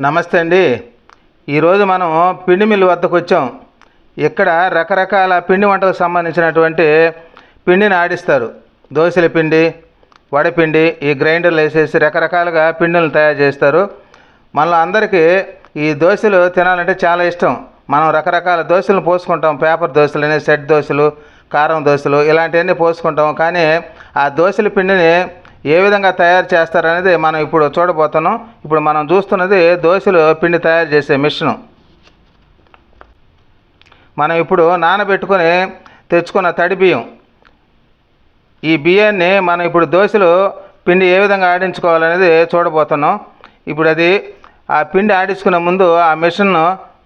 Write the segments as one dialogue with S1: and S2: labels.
S1: నమస్తే అండి. ఈరోజు మనం పిండి మిల్లు వద్దకు వచ్చాం. ఇక్కడ రకరకాల పిండి వంటలకు సంబంధించినటువంటి పిండిని ఆడిస్తారు. దోశల పిండి వడపిండి ఈ గ్రైండర్లు వేసేసి రకరకాలుగా పిండిలను తయారు చేస్తారు. మనలో అందరికీ ఈ దోశలు తినాలంటే చాలా ఇష్టం. మనం రకరకాల దోశలు పోసుకుంటాం. పేపర్ దోశలని సెట్ దోశలు కారం దోశలు ఇలాంటివన్నీ పోసుకుంటాం. కానీ ఆ దోశల పిండిని ఏ విధంగా తయారు చేస్తారనేది మనం ఇప్పుడు చూడబోతున్నాం. ఇప్పుడు మనం చూస్తున్నది దోశలు పిండి తయారు చేసే మిషను. మనం ఇప్పుడు నానబెట్టుకొని తెచ్చుకున్న తడి బియ్యం. ఈ బియ్యాన్ని మనం ఇప్పుడు దోశలు పిండి ఏ విధంగా ఆడించుకోవాలనేది చూడబోతున్నాం. ఇప్పుడు అది ఆ పిండి ఆడించుకునే ముందు ఆ మిషన్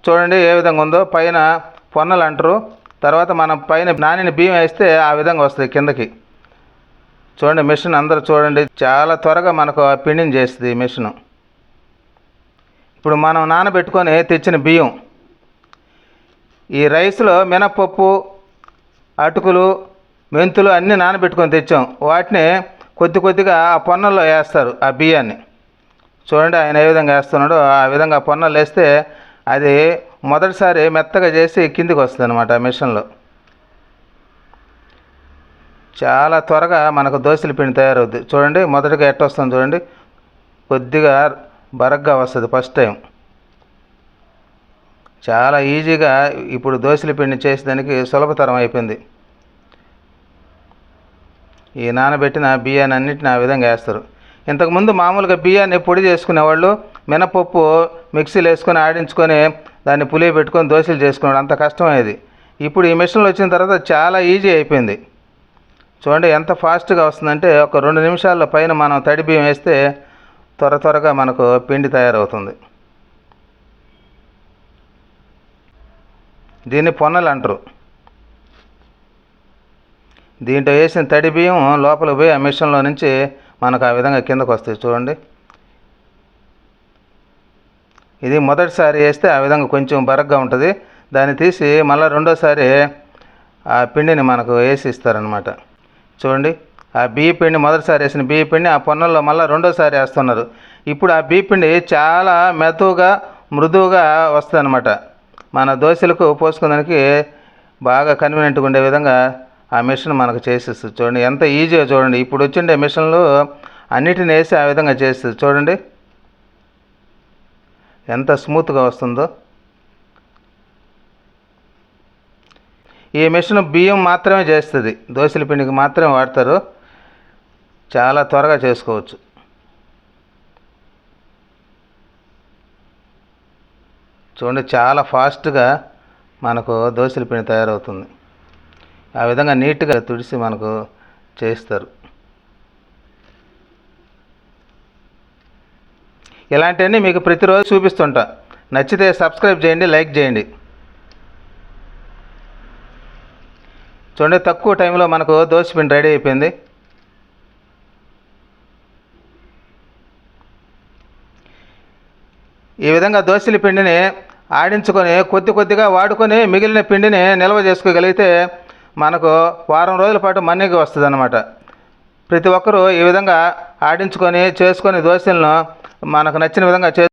S1: చూడండి ఏ విధంగా ఉందో. పైన పొన్నలు అంటారు. తర్వాత మనం పైన నానిన బియ్యం వేస్తే ఆ విధంగా వస్తుంది కిందకి. చూడండి మిషన్ అందరూ చూడండి. చాలా త్వరగా మనకు పిండిని చేస్తుంది ఈ మిషన్. ఇప్పుడు మనం నానబెట్టుకొని తెచ్చిన బియ్యం. ఈ రైస్లో మినప్పప్పు అటుకులు మెంతులు అన్నీ నానబెట్టుకొని తెచ్చాం. వాటిని కొద్ది కొద్దిగా ఆ పొన్నల్లో వేస్తారు ఆ బియ్యాన్ని. చూడండి ఆయన ఏ విధంగా వేస్తున్నాడో. ఆ విధంగా పొన్నలు వేస్తే అది మొదటిసారి మెత్తగా చేసి కిందికి వస్తుంది అనమాట ఆ మిషన్లో. చాలా త్వరగా మనకు దోశల పిండి తయారవుద్ది. చూడండి మొదటగా ఎట్ట వస్తుంది చూడండి. కొద్దిగా బరగ్గా వస్తుంది ఫస్ట్ టైం. చాలా ఈజీగా ఇప్పుడు దోశల పిండి చేసేదానికి సులభతరం అయిపోయింది. ఈ నానబెట్టిన బియ్యాన్ని అన్నిటిని ఆ విధంగా వేస్తారు. ఇంతకుముందు మామూలుగా బియ్యాన్ని పొడి చేసుకునేవాళ్ళు మినపప్పు మిక్సీలో వేసుకొని ఆడించుకొని దాన్ని పులియ పెట్టుకొని దోశలు చేసుకునేవాడు అంత కష్టమయ్యేది ఇప్పుడు ఈ మిషన్లు వచ్చిన తర్వాత చాలా ఈజీ అయిపోయింది. చూడండి ఎంత ఫాస్ట్గా వస్తుందంటే ఒక రెండు నిమిషాల పైన మనం తడి బియ్యం వేస్తే త్వర త్వరగా మనకు పిండి తయారవుతుంది. దీన్ని పొన్నలు అంటారు. దీంట్లో వేసిన తడి బియ్యం లోపలికి పోయి ఆ మిషన్లో నుంచి మనకు ఆ విధంగా కిందకు వస్తాయి. చూడండి. ఇది మొదటిసారి వేస్తే ఆ విధంగా కొంచెం బరగ్గా ఉంటుంది. దాన్ని తీసి మళ్ళీ రెండోసారి ఆ పిండిని మనకు వేసి ఇస్తారనమాట చూడండి ఆ బియ్య పిండి మొదటిసారి వేసిన బియ్య పిండి ఆ పొన్నల్లో మళ్ళీ రెండోసారి వేస్తున్నారు. ఇప్పుడు ఆ బియ్య పిండి చాలా మెతువుగా మృదువుగా వస్తుందన్నమాట. మన దోశలకు పోసుకునేదానికి బాగా కన్వీనియంట్గా ఉండే విధంగా ఆ మిషన్ మనకు చేసేస్తుంది. చూడండి ఎంత ఈజీగా చూడండి. ఇప్పుడు వచ్చిండే మిషన్లు అన్నిటిని వేసి ఆ విధంగా చేస్తుంది చూడండి ఎంత స్మూత్గా వస్తుందో. ఈ మిషన్ బియ్యం మాత్రమే చేస్తుంది. దోశల పిండికి మాత్రమే వాడతారు. చాలా త్వరగా చేసుకోవచ్చు. చూడండి చాలా ఫాస్ట్గా మనకు దోశల పిండి తయారవుతుంది. ఆ విధంగా నీట్గా తుడిసి మనకు చేస్తారు. ఇలాంటివన్నీ మీకు ప్రతిరోజు చూపిస్తుంటా. నచ్చితే సబ్స్క్రైబ్ చేయండి లైక్ చేయండి. చూడండి తక్కువ టైంలో మనకు దోశ పిండి రెడీ అయిపోయింది. ఈ విధంగా దోశల పిండిని ఆడించుకొని కొద్ది కొద్దిగా వాడుకొని మిగిలిన పిండిని నిల్వ చేసుకోగలిగితే మనకు వారం రోజుల పాటు మన్నిక వస్తుంది అనమాట ప్రతి ఒక్కరూ ఈ విధంగా ఆడించుకొని చేసుకొని దోశలను మనకు నచ్చిన విధంగా చే